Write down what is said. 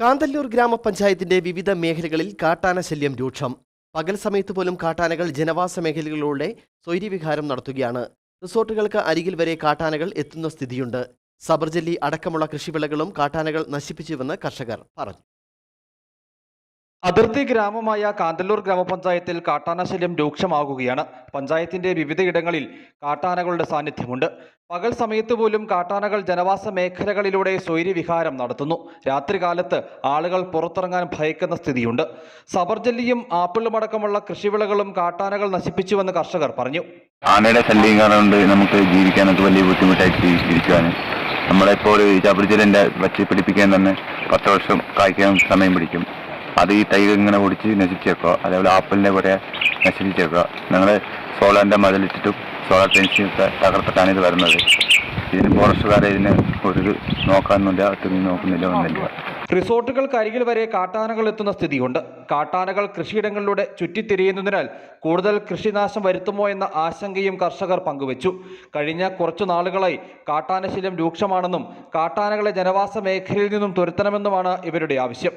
കാന്തല്ലൂർ ഗ്രാമപഞ്ചായത്തിന്റെ വിവിധ മേഖലകളിൽ കാട്ടാന ശല്യം രൂക്ഷം. പകൽ സമയത്ത് പോലും കാട്ടാനകൾ ജനവാസ മേഖലകളിലൂടെ സ്വൈര്യവിഹാരം നടത്തുകയാണ്. റിസോർട്ടുകൾക്ക് അരികിൽ വരെ കാട്ടാനകൾ എത്തുന്ന സ്ഥിതിയുണ്ട്. സബർജല്ലി അടക്കമുള്ള കൃഷിവിളകളും കാട്ടാനകൾ നശിപ്പിച്ചുവെന്ന് കർഷകർ പറഞ്ഞു. അതിർത്തി ഗ്രാമമായ കാന്തല്ലൂർ ഗ്രാമപഞ്ചായത്തിൽ കാട്ടാനശല്യം രൂക്ഷമാകുകയാണ്. പഞ്ചായത്തിന്റെ വിവിധയിടങ്ങളിൽ കാട്ടാനകളുടെ സാന്നിധ്യമുണ്ട്. പകൽ സമയത്ത് പോലും കാട്ടാനകൾ ജനവാസ മേഖലകളിലൂടെ സ്വൈര്യവിഹാരം നടത്തുന്നു. രാത്രികാലത്ത് ആളുകൾ പുറത്തിറങ്ങാൻ ഭയക്കുന്ന സ്ഥിതിയുണ്ട്. സബർജല്ലിയും ആപ്പിളും അടക്കമുള്ള കൃഷിവിളകളും കാട്ടാനകൾ നശിപ്പിച്ചുവെന്ന് കർഷകർ പറഞ്ഞു. ആനയുടെ ശല്യം കാരണം നമുക്ക് ജീവിക്കാനൊക്കെ വലിയ ബുദ്ധിമുട്ടായിട്ട് ഇരിക്കുകയാണ് നമ്മളിപ്പോൾ ചബരിജലിന്റെ വച്ച് പിടിപ്പിക്കാൻ തന്നെ പത്ത് വർഷം കായ്ക്കാൻ സമയം പിടിക്കും. അത് ഈ തൈ ഇങ്ങനെ ഓടിച്ച് നശിച്ചേക്കുക അതേപോലെ ആപ്പിളിനെ കൂടെ നശിപ്പിച്ചേക്കുക. ഞങ്ങൾ സോളാറിന്റെ മതിലിട്ടിട്ടും സോളാർ ഫെൻസിങ് തകർത്തിട്ടാണ് ഇത് വരുന്നത്. ഇതിന് ഫോറസ്റ്റുകാരെ ഇതിനെ ഒരു ഇത് നോക്കാനൊന്നുമില്ല തിരിഞ്ഞ് നോക്കുന്നില്ല ഒന്നുമില്ല. റിസോർട്ടുകൾക്ക് അരികിൽ വരെ കാട്ടാനകൾ എത്തുന്ന സ്ഥിതിയുണ്ട്. കാട്ടാനകൾ കൃഷിയിടങ്ങളിലൂടെ ചുറ്റിത്തിരിയുന്നതിനാൽ കൂടുതൽ കൃഷിനാശം വരുത്തുമോ എന്ന ആശങ്കയും കർഷകർ പങ്കുവച്ചു. കഴിഞ്ഞ കുറച്ചു നാളുകളായി കാട്ടാനശല്യം രൂക്ഷമാണെന്നും കാട്ടാനകളെ ജനവാസ മേഖലയിൽ നിന്നും തുരത്തണമെന്നുമാണ് ഇവരുടെ ആവശ്യം.